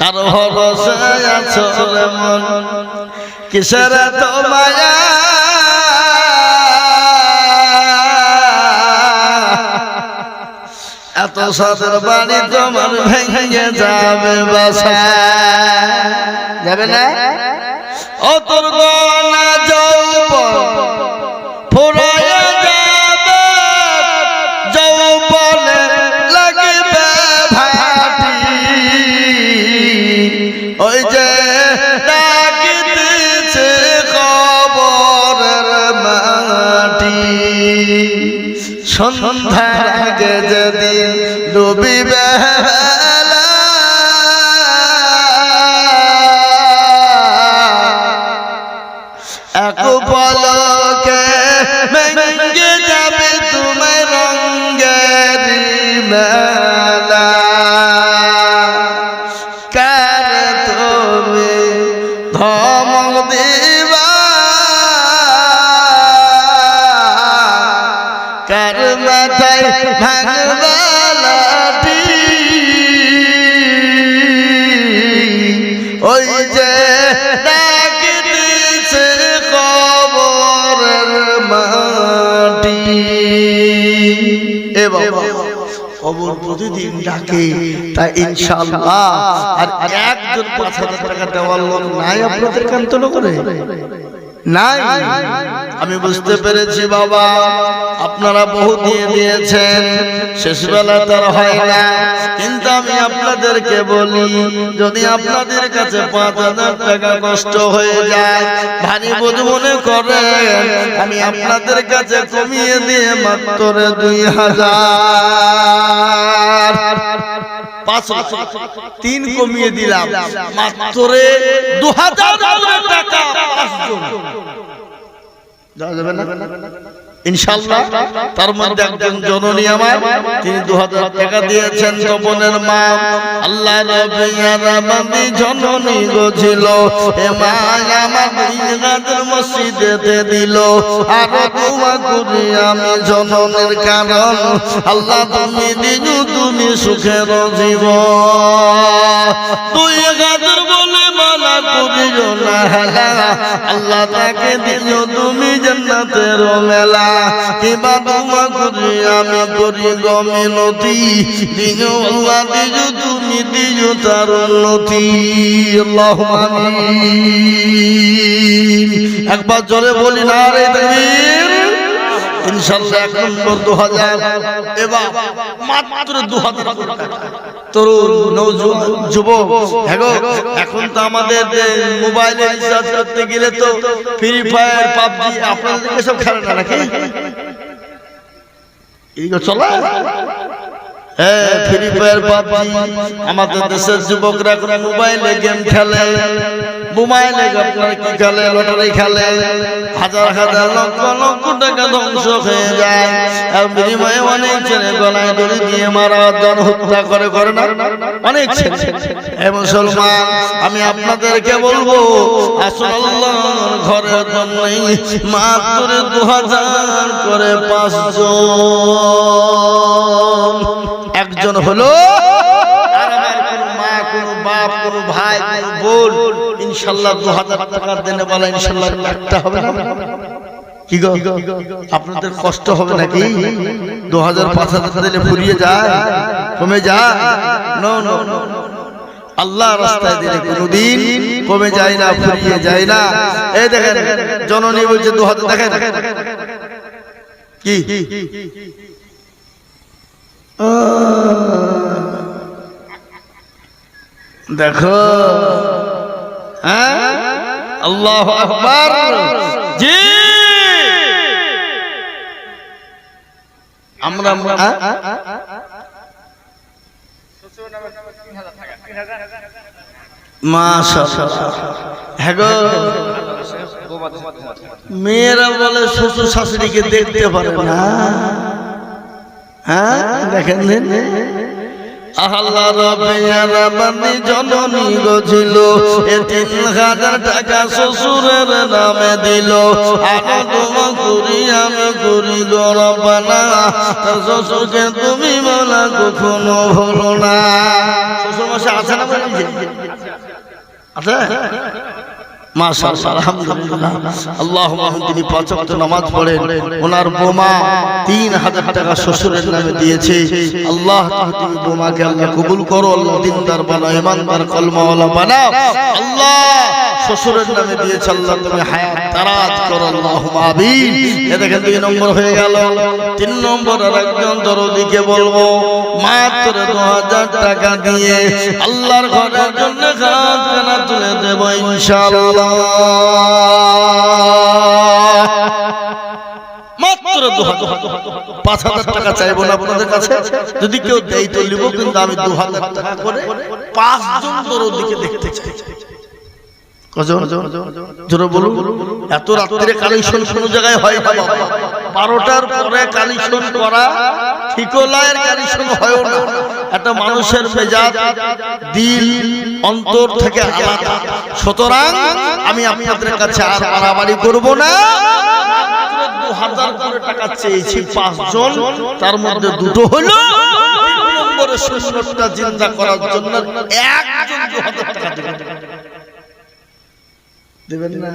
কারও ভরসে আছো মন? কিসের তো মায়া? এত সাদের বাড়ি তোমার ভেঙে যাবে বাসা। যাবে না? ও তোর গনা সন্ধ্যার আগে যেদিন ডুবিবে মাথায় ভাঙবা ওই যে ডাকিতেছে কবর প্রতিদিন ডাকে তাই ইনশাআল্লাহ। আর একজন পাঁচ হাজার টাকা দেওয়ার লোক নাই আপনাদের কান্তন করে। নাই। আমি বুঝতে পেরেছি বাবা আপনারা বহু দিয়ে দিয়েছেন। শেষ বেলা তার হয় না। কিন্তু আমি আপনাদেরকে বলি যদি আপনাদের কাছে পাঁচ হাজার টাকা কষ্ট হয়ে যায় ভারী বোধ মনে করেন আমি আপনাদের কাছে কমিয়ে দিয়ে মাত্র দুই হাজার। পাঁচ তিন কমিয়ে দিলাম। মাত্র দু হাজার টাকা। পাঁচজন যাবে না? ইনশাল্লাহ তার মধ্যে একজন জননী আমার তিনি দু হাজার টাকা দিয়েছেন তপনের মা আল্লাহ রবি জননী গছিল এ মা আমার গাছের মসজিদেতে দিল। আর তোমা করি আমি জননের কারণ। আল্লাহ তুমি দিন তুমি সুখের জীব তুই গাছের আল্লাহ তাকে দিও তুমি জান্নাতের মেলা। কিবা তোমা করি আমি করি গমিনতি দিও আল্লাহ তুমি, দিও তার উন্নতি। একবার জলে বলি না রে তাকবীর ইনশাল্লাহ এক নম্বর দু হাজার মাত্র দু হাজার যুবক হ্যাঁ এখন তো আমাদের মোবাইলে রিচার্জ করতে গেলে তো ফ্রি ফায়ার হ্যাঁ আমাদের দেশের যুবকরা মোবাইলে গেম খেলে। মোবাইলে আপনার কি খেলে, লটারি খেলে? হাজার হাজার লক্ষ লক্ষ টাকা ধ্বংস হয়ে যায়। বিনিময়ে অনেক ছেলে গলায় দড়ি দিয়ে মারা, জন হত্যা করে করে না? অনেক ছেলে। হে মুসলমান, আমি আপনাদেরকে বলব ঘরের জন্যই মাত্র দু হাজার করে পাঁচজন। একজন হলো মা, কোনো বাপ, কোনো ভাই, কোনো বোন। ইনশাল্লাহ দু হাজার টাকার দেনে বলা ইনশাল্লাহ একটা হবে আপনাদের কষ্ট হবে নাকি? দু হাজার পাঁচ হাজার দিলে ফুরিয়ে যায়, কমে যায়? আল্লাহ রাস্তায় দিলে কোনোদিন কমে যায় না, ফুরিয়ে যায় না। এই দেখেন, জননী বলছে দু হাজার দেখেন। কি? দেখো। হ্যাঁ? আল্লাহ আকবার। জি। আমরা হ্যাঁ? হ্যাঁ মেয়েরা বলে শ্বশুর শাশুড়িকে দেখতে পারে না। হ্যাঁ দেখেন আল্লাহ রবিয়ার বান্দি জননী গছিল এ তিন হাজার টাকা শ্বশুরের নামে দিল। আর তোমা করি আমি করি গো রব্বানা তার শ্বশুরকে তুমি বলা কখনো ভুলো না। শ্বশুর মাসে আছে না আছে? মাশাআল্লাহ, আলহামদুলিল্লাহ। আল্লাহুম্মা তিনি পাঁচ ওয়াক্ত নামাজ পড়েন। ওনার বোমা 3000 টাকা শ্বশুরের নামে দিয়েছে। আল্লাহ তুমি বোমাকে আল্লাহ কবুল করো, আল্লাহ দিনদার বানাও ইমানদার কলমাওয়ালা বানাও। আল্লাহ শ্বশুরের নামে দিয়েছে, আল্লাহ তুমি হায়াত তারাজ করো, আল্লাহুম্মা আমিন। এ দেখেন দুই নম্বর হয়ে গেল। তিন নম্বর আর দরদিকে বলব, মাত্র 2000 টাকা দিয়ে আল্লাহর ঘরের জন্য খাত খানা তুলে পাঁচ হাজার টাকা চাইব আপনাদের কাছে? যদি কেউ দেয় তো নিব, কিন্তু আমি দু হাজার টাকা করে দেখতে চাই। কজন? এত রাত্রে কালেকশন কোন জায়গায় হয় না বারোটার পরে কালেকশন করা ঠিকলায়ের কালেকশন হয় না। একটা মানুষের মেজাজ দিল অন্তর থেকে আলাদা। সুতরাং আমি আপনাদের কাছে আর বাড়াবাড়ি করব না। হাজার করে টাকা চেয়েছি, পাঁচজন, তার মধ্যে দুটো হলো জিন্দা করার জন্য একজন দু হাজার টাকা দেবেন না?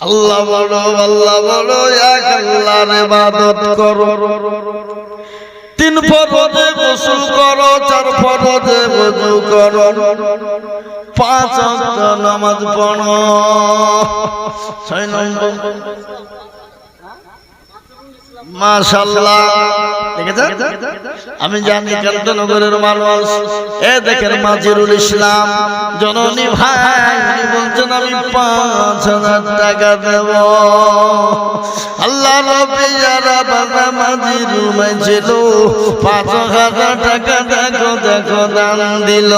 আল্লাহ বলো আল্লাহ বলো এক আল্লাহর ইবাদত করো। তিন ফরজে গোসল করো, চার ফরজে ওযু করো। পাঁচ ওয়াক্ত নামাজ পড়ো। ছয় নম্বর। মাশাআল্লাহ। আমি জানি কান্তনগরের মানুষ। এ দেখেন মাজিরুল ইসলাম। জননী ভাই বলছেন আমি পাঁচ হাজার টাকা দেব। আল্লাহ রবি যারা বাবা মাজিরুল মাইছিল পাঁচ হাজার টাকা দেখো দেখো দান দিল।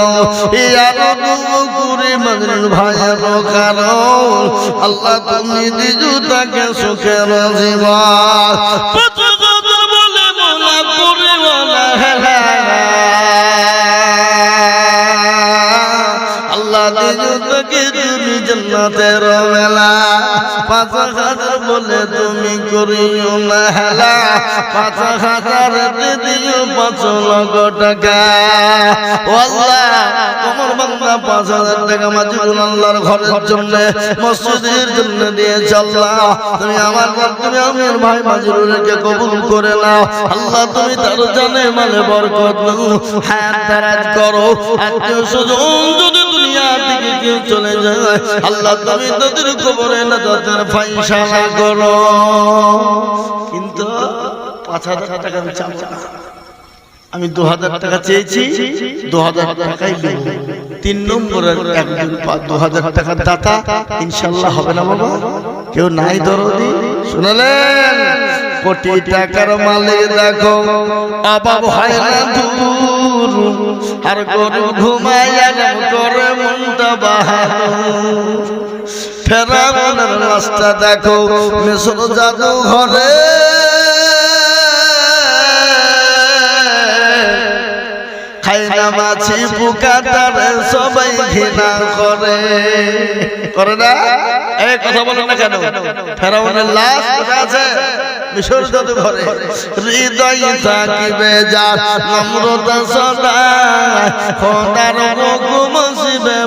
ইয়ারো দুবু করে মাজিরুল ভাইয়ের কারণ আল্লাহ তুমি দিজু তাকে সুখের জীবন। আল্লাহ তুমি মেলা পাঁচ হাজার বলে তুমি করিও না পাঁচ হাজার দিও পাঁচ লক্ষ টাকা। আল্লাহ তোমার বান্দা পাঁচ হাজার টাকা মাজিবুল আল্লাহর ঘরের জন্য, মসজিদের জন্য দিয়েছে আল্লাহ। তুমি আমার তুমি আমার ভাই মাজিবুলকে কবুল করে নাও। আল্লাহ, তুমি তার জানে মানে বরকত হায়াত দারাজ করো। আত্মীয় স্বজন যদি দুনিয়া থেকে কেউ চলে যায়, আল্লাহ তুমি তোদের কবরে না তাদের ফাইসালা করো কিন্তু পাঁচ হাজার টাকা আমি চাবো না। আমি দু হাজার টাকা চেয়েছি, দু হাজার টাকাই তিন নম্বরের একজন দু হাজার টাকার দাতা ইনশাল্লাহ হবে না বাবা। কেউ নাই দরদি? শুনলেন? কোটি টাকার মালিক দেখো। অভাব হয় না দূর, আর গরু ঘুমাইয়া করে মনটা বাহাদুর রাস্তা দেখো, মিশর জাদু ঘরে। করে। না? এই কথা বলেন না কেন? ফেরাউনের লাশ আছে? জাদু ঘরে হৃদয় থাকিবে যার নম্রতা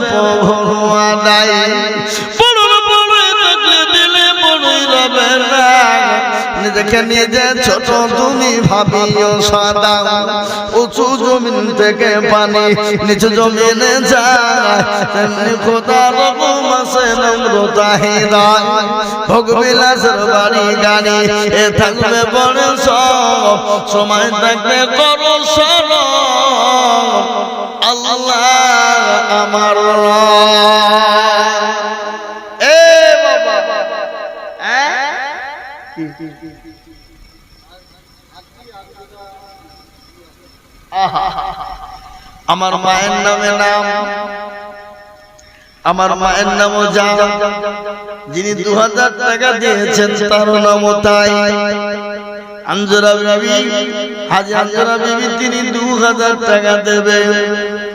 প্রভু নিজেকে নিজে ছোট তুমি ভাবিও সদা। উঁচু জমিন থেকে পানি নিচু জমিনে থাকবে বড় সব। সময় থাকবে সর। আল্লাহ আমার রব। আমার মায়ের নামে নাম। আমার মায়ের নামও যা যিনি দু হাজার টাকা দিয়েছেন তার নামও তাই। আঞ্জরা বিবি, হাজি আঞ্জনা বিবি, তিনি দু হাজার টাকা দেবে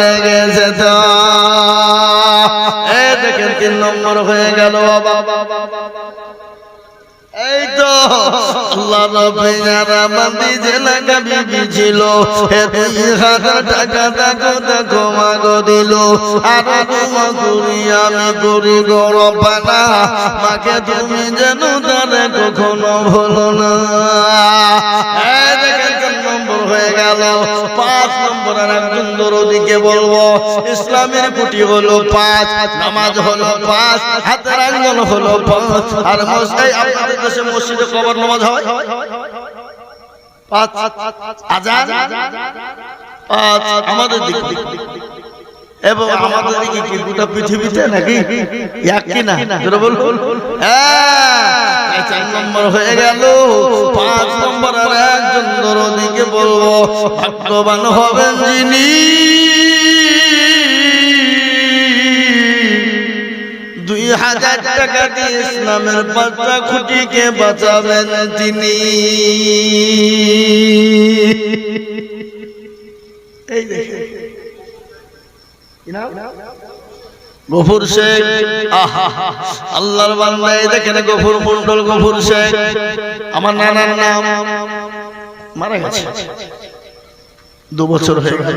লেগেছে তো তিন নম্বর হয়ে এই তো আল্লাহ রবিরা বান্দি যে লাগা বিবি ছিল হাজার টাকা মাগো দিল। আর আমি করি মাকে তুমি যেন তারে কখনো ভুলো না। হয়ে গেল। পাঁচ নম্বর আর একজন দরদিকে বলব, ইসলামের কুটি হলো পাঁচ, নামাজ হলো পাঁচ, হাতের হলো পাঁচ। আর মসজিদ, আপনাদের মসজিদে কবর নামাজ হয়? পাঁচ আজান? পাঁচ আমাদের আমাদের কি গোটা পৃথিবীতে নাকি? এক কি না? জোরে হ্যাঁ চার নম্বর হয়ে গেল। আর একজন দরদিকে বলব, ভাগ্যবান হবেন যিনি। হাজার টাকা দিয়ে ইসলামের বাচ্চা খুঁটিকে বাঁচাবেন তিনি। গফুর শেখ। আহা, আল্লাহর এই দেখেন গফুর মন্ডল গফুর শেখ। আমার নানার নাম মারা গেছে। দু বছর হয়ে গেল।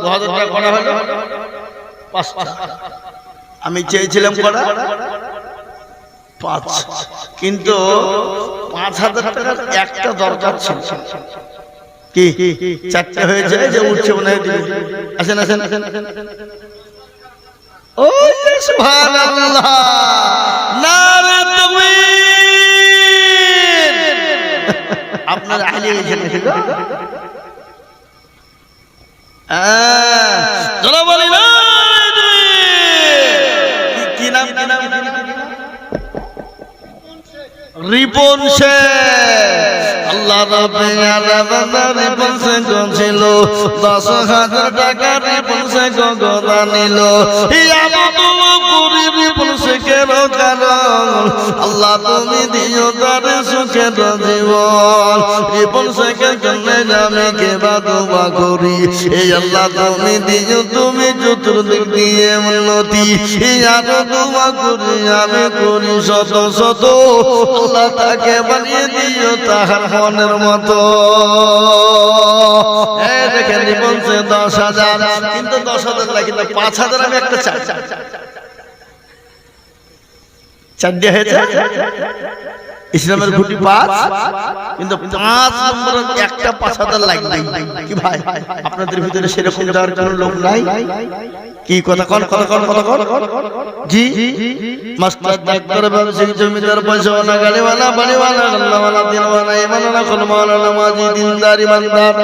দু হাজার আমি চেয়েছিলাম করা? পাঁচ। কিন্তু পাঁচ হাজার টাকার একটা দরকার ছিল। কি? চারটে হয়েছে যে উঠছে মনে হয়। আসেন আসেন আসেন আসেন আপনার নাকি গো? হ্যাঁ, বলি। কি- নাম কি নাম? রিপন শেখ আল্লাহ রিপন শেখ ছিল দশ হাজার টাকা করি কারণ। আল্লাহ তুমি দিও তার সুখের জীবন। রিপন শেখের জন্য আমি কে বাদুবা করি। এই আল্লাহ তুমি দিও, তুমি চতুর্দিক দিয়ে উন্নতি। আরও দোয়া করি, আমি করি শত শত। আল্লাহ তাকে বানিয়ে দিও তাহার মনের মতো। দেখেন বলছে দশ হাজার, কিন্তু দশ হাজার না পাঁচ হাজার আমি একটা চাই। দিয়ে হয়েছে? ইসলামের খুঁটি পাঁচ কিন্তু পাঁচ নম্বর একটা হাজার লাগবে কি ভাই আপনাদের ভিতরে সেরকম যাওয়ার কোনো লোক নাই কি কথা কন কথা কন কথা কন জি মাস্টার ডাক্তার ব্যবসায়ী জমিদার পয়সাওয়ালা গাড়িওয়ালা বাড়িওয়ালা আল্লাহওয়ালা দিনওয়ালা ইমানওয়ালা কলমওয়ালা নামাজি দিনদার ইমানদার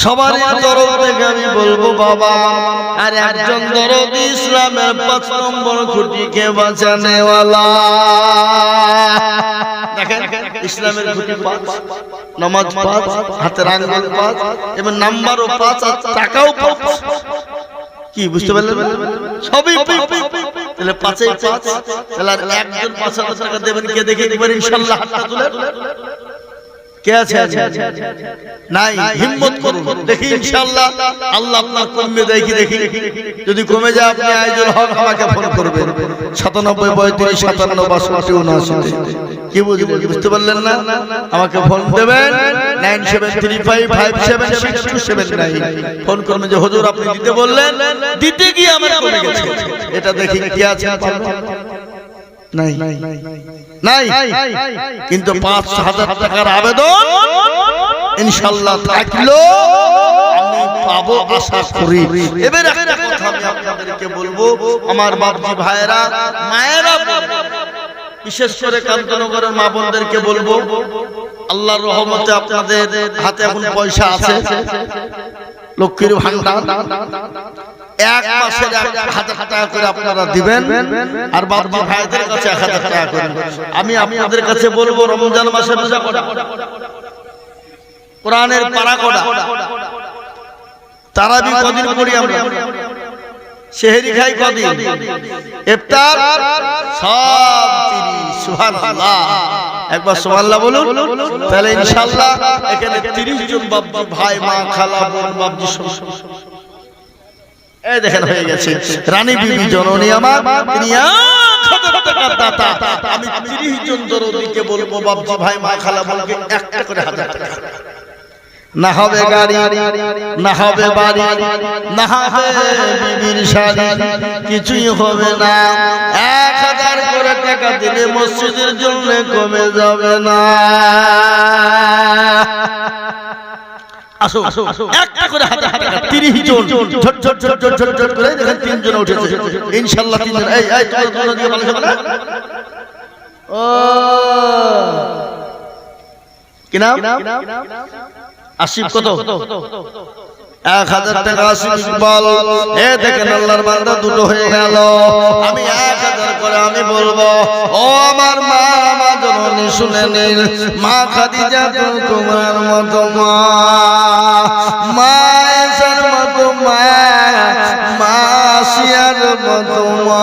সবার তরফ থেকে আমি বলব বাবা আর একজন দরদ ইসলামের পাঁচ নম্বর খুঁটিকে বাঁচানেওয়ালা। দেখেন ইসলামের খুঁটি পাঁচ নামাজ পাঁচ হাতের আঙ্গুল পাঁচ এবং নাম্বারও পাঁচ আর টাকাও পাঁচ। কি বুঝতে পারলেন? সবই তাহলে পাঁচে। পাঁচ। তাহলে আর একজন পাঁচ হাজার টাকা দেবেন কে দেখে একবার ইনশাল্লাহ হাতটা তুলে। কে আছে? নাই। হিম্মত করুন। দেখি ইনশাআল্লাহ। আল্লাহ আপনার কমবে দেখি দেখি? যদি কমে যায় আপনি আয়োজন হক আমাকে ফোন করবেন। সাতানব্বই পঁয়ত্রিশ সাতান্ন বাষট্টি উনআশি। কি বুঝলেন? বুঝতে পারলেন না? আমাকে ফোন দেবেন। Nine seven three five five seven six two seven nine. Phone করবেন যে হুজুর আপনি দিতে বললেন। দিতে গিয়ে আমার কমে গেছে। এটা দেখি কি আছে? নাই। নাই। কিন্তু পাঁচ হাজার টাকার আবেদন ইনশাল্লাহ থাকল। আমি পাবো আশা করি। এবার একটা কথা আমি আপনাদেরকে বলব। আমার বাপজি ভাইয়েরা মায়েরা বলব, বিশেষ করে কান্তনগরের মা বোনদেরকে বলব। আল্লাহর রহমতে আপনাদের হাতে এখন পয়সা আছে। লক্ষ্মীর ভান্ডার এক মাসের এক হাজার টাকা করে আপনারা দিবেন, আর বাপজি ভাইদের কাছে এক হাজার টাকা করে আমি আপনাদের কাছে বলব, রমজান মাসে রোজা করা। কোরআনের পারা করা। তারাবি কদিন করি আমরা। সেহেরি খাই কদিন। ইফতার, সব সুবহানাল্লাহ। একবার সুবহানাল্লাহ বলুন, তাহলে ইনশাআল্লাহ এখানে 30 জন বাপজি ভাই, মা, খালা, বোন, বাপজি শ্বশুর এই দেখেন হয়ে গেছে। রানী বিবি জননী আমার তিনি এক হাজার টাকার দাতা আমি 30 জন দরদিকে বলব বাপজি ভাই মা খালা বোনকে একটা করে হাজার টাকা না হবে গাড়ি না হবে বাড়ি না হবে বিবির শাড়ি কিছুই হবে না। এক হাজার করে টাকা দিলে মসজিদের জন্য কমে যাবে না। আসো একটা করে হাতে হাতে তিরিশ জন ঝট ঝট ঝট ঝট ঝট ঝট করে দেখেন তিনজন উঠেছে। ইনশাল্লাহ তিনজন। এই এই তোমরা তোমরা দিয়ে মানুষ হবে ও। কি নাম? আসিফ কত? এক হাজার টাকা আসিফ ইকবাল এ দেখেন আল্লাহর বান্দা দুটো হয়ে গেল। আমি এক হাজার করে আমি বলব, ও আমার মা, আমার জননী, শুনে নিন। মা খাদিজা তোমার মতো মা। মা মা মতো মা।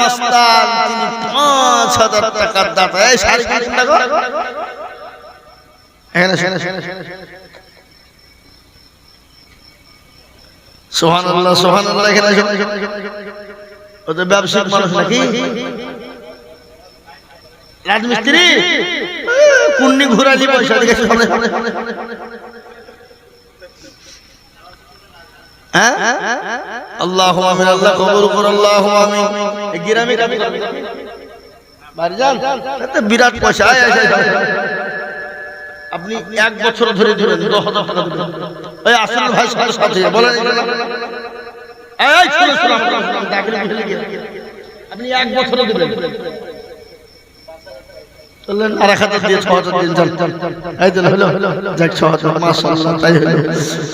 মাস্তান তিনি পাঁচ হাজার টাকার দাতা। এই সারিকুল চিন্তা কর এখানে শুনে শুনে সোহান আল্লাহ সোহান আল্লাহ এখানে শুনে ওদের ব্যবসায়িক মানুষ নাকি? রাজমিস্ত্রি? কুন্নি ঘুরালি পয়সা দিকে সামনে হ্যাঁ আল্লাহ আমিন আল্লাহ কবুল কর আল্লাহ বিরাট পয়সা। আপনি এক বছর ধরে ধরে দশ হাজার টাকা আসল ভাই সাথে? আপনি এক বছর চললেন আর এক হাজার দিয়ে ছ হাজার দিন যান এই দিন হলো যাক ছ হাজার মাশাআল্লাহ তাই হলো।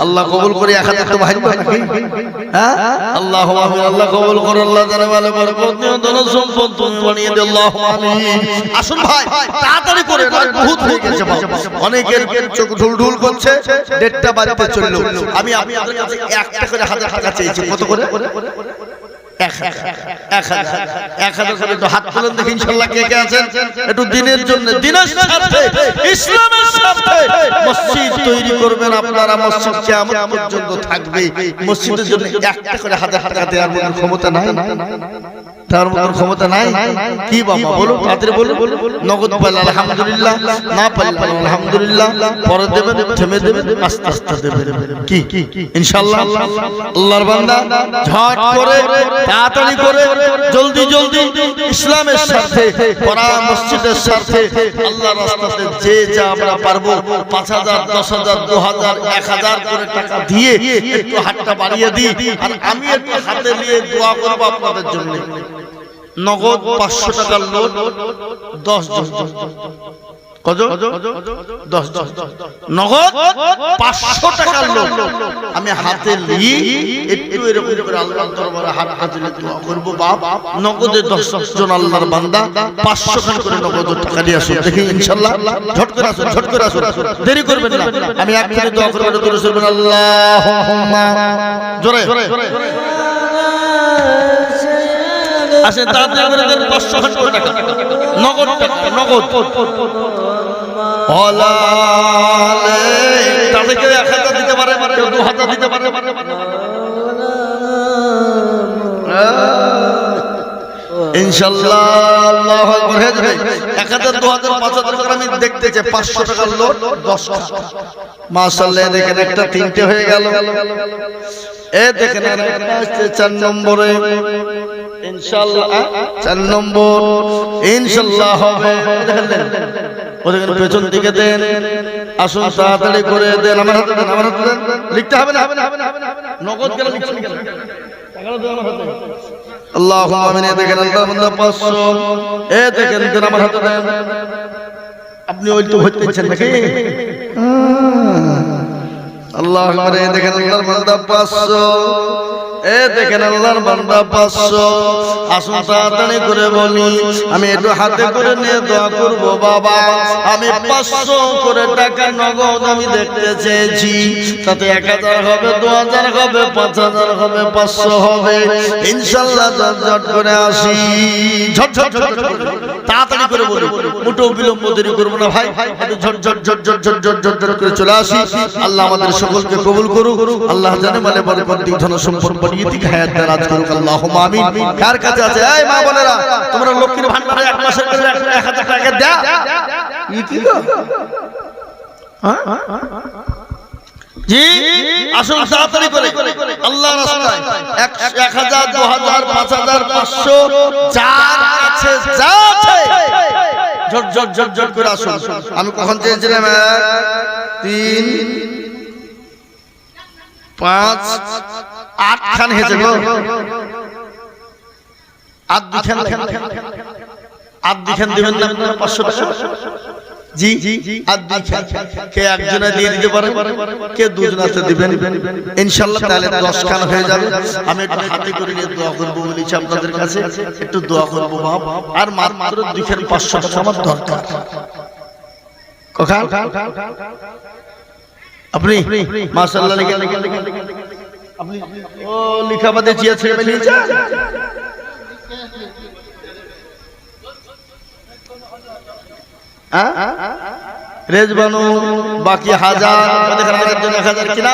আল্লাহ কবুল করে এক হাজার তো ভাগ্য নাকি? হ্যাঁ? আল্লাহ আল্লাহ কবুল করে আল্লাহ জানে ভালো বরকত দিও ধন সম্পদ বানিয়ে দে আল্লাহ আমিন আসুন ভাই তাড়াতাড়ি করে রাত বহুত হয়ে গেছে অনেকের চোখ ঢুল ঢুল করছে দেড়টা বাজতে চলল। আমি আমি আপনাদের কাছে একটা করে হাজার টাকা চেয়েছি। কত করে? হাত ইনশাল্লাহ কে একটু দিনের তৈরি করবেন দেওয়ার মতো ক্ষমতা নাই। তার মতো ক্ষমতা নাই? কি বাবা বলুন তাড়াতাড়ি বলুন। নগদ পাইলে আলহামদুলিল্লাহ না পাইলে আলহামদুলিল্লাহ পরে দেবেন থেমে দেবেন আস্তে আস্তে দেবেন কি? ইনশাআল্লাহ আল্লাহর বান্দা ঝট করে তাড়াতাড়ি করে জলদি জলদি ইসলামের স্বার্থে পড়া মসজিদের স্বার্থে আল্লাহর রাস্তাতে যে যা আমরা পারব পাঁচ হাজার দশ হাজার দু হাজার এক হাজার করে টাকা দিয়ে একটু হাতটা বাড়িয়ে দিই। আর আমি একটু হাতে নিয়ে দোয়া করব আপনাদের জন্য। নগদ পাঁচশো টাকার লোট দশ জন, দশ দশ আমি হাতে দোয়া নগদে দশ জন আল্লাহর বান্দা। পাঁচশো করে নগদ টাকা নিয়ে আসুন। দেখি, ইনশাল্লাহ। ঝট করে আসুন দেরি করবেন আমি এক দোয়া আল্লাহ জোরে। তাড়াতাড়ি করে দেন পাঁচশো টাকা। নগদ টাকা নগদ। তাদেরকে এক হাজার দিতে পারে কেউ দু হাজার দিতে পারে। ইনশাল্লাহ আল্লাহ হয়ে যাবে এক হাজার দু হাজার পাঁচ হাজার করে আমি দেখতে চাই পাঁচশো টাকার লোক দশ মাসাল্লাহ দেখেন একটা তিনটে হয়ে গেল। এ দেখেন চার নম্বরে। ইনশাল্লাহ। চার নম্বর, ইনশাল্লাহ আসুন, তাড়াতাড়ি করে দেন। আমার হাতে লিখতে হবে না এ দেখেন আল্লাহ বান্দা 500 এ দেখেন, দেন আমার আপনি ওই তো করছেন নাকি? আল্লাহ দেখেন আল্লাহর বান্দা 500 এ দেখেন আল্লাহর বান্দা 500 আসুন তাড়াতাড়ি করে বলি আমি একটু হাতে করে নিয়ে দোয়া করব বাবা আমি 500 করে টাকা নগদ আমি দেখতে চেয়েছি তাতে 1000 হবে 2000 হবে 5000 হবে 500 হবে ইনশাআল্লাহ ঝটঝট করে আসি করে চলে আল্লাহ আমাদের সকলকে কবুল করুক আল্লাহ জানে মানে বরকত ধন সম্পদ বড়িয়ে হায়াত দারাজ করুক আল্লাহুম্মা আমিন। কার কাছে আছে? এই মা বোনেরা তোমরা লক্ষ্মীর ভান্ডারে এক মাসের এক হাজার টাকা দাও ই কি গো হ্যাঁ? জি আসুন তাড়াতাড়ি করে। আল্লাহ রাস্তায় এক এক হাজার দু হাজার পাঁচ হাজার পাঁচশো যার আছে যা আছে। ঝট ঝট ঝট ঝট করে আসুন। আমি কখন চেয়েছিলাম এক তিন পাঁচ, আট খান হেঁচে গো দুখান আট দুখান দিবেন না পাঁচশো জি আর দিয়ে খান হয়ে যাবে। আমি একটু হাতে করে নিয়ে দোয়া বলেছি আপনাদের কাছে। একটু দোয়া করব বাপ আর মাত্র দুই খান আমার দরকার। আপনি? মাশাআল্লাহ লিখে লিখে লিখে আপনি? ও লিখাবাদে জিয়া ছেড়ে যান রেজবানু বাকি হাজার দেখেন হাজার জন এক হাজার কিনা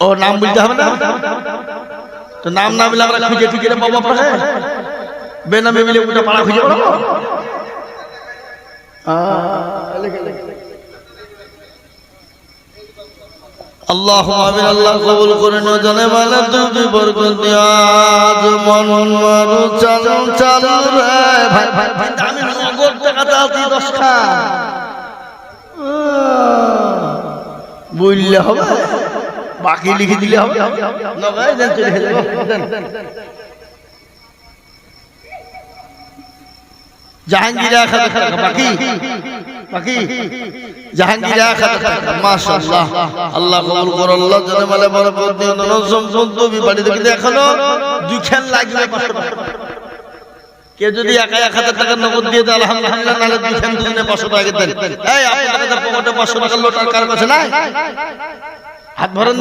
ও, নাম বলতে হবে না? তো নাম না মিলে আমরা খুঁজে খুঁজে বাবা পাশে বেনামে মিলে ওটা পাড়া খুঁজে পাবো? আল্লাহ আমিন, আল্লাহ কবুল করে নিও মানে তুমি বরকত আজ মন মারু চালু চালু রে। হবে? বাকি লিখে দিলে হবে। জাহাঙ্গীর মালে লাগবে। কে যদি একা এক হাজার টাকা নগদ দিয়ে দেয়, আলহামদুলিল্লাহ, নাহলে দুই খান দুজনে পাঁচশো টাকা দেন। এই আপনার পকেটে পাঁচশো টাকা লোট আর কার কাছে নাই? হাত ভরেন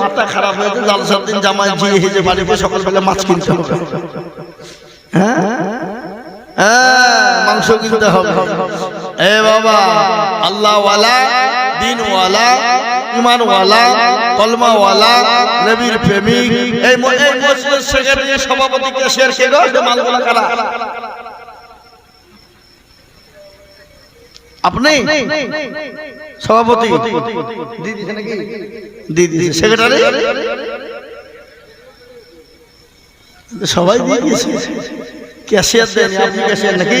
মাথা খারাপ হয়েছে, জালসার দিন জামাই জিয়ে হেজে বাড়িতে সকালবেলা মাছ কিনতে হবে। হ্যাঁ? হ্যাঁ মাংস কিনতে হবে। এ বাবা আল্লাহ ওয়ালা দিন ওয়ালা ইমান ওয়ালা কলমা ওয়ালা নবীর প্রেমিক এই সভাপতি কে মালগুলা কারা? আপনি? সভাপতি। দিদি সেক্রেটারি? সবাই দিয়ে দিয়েছে। ক্যাশিয়ার দেন আপনি ক্যাশিয়ার নাকি?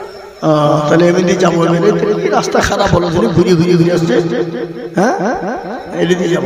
তাহলে এমনি যাব রাস্তা খারাপ হলো ঘুরে ঘুরে ঘুরে আসছে। হ্যাঁ? এমনি যাব।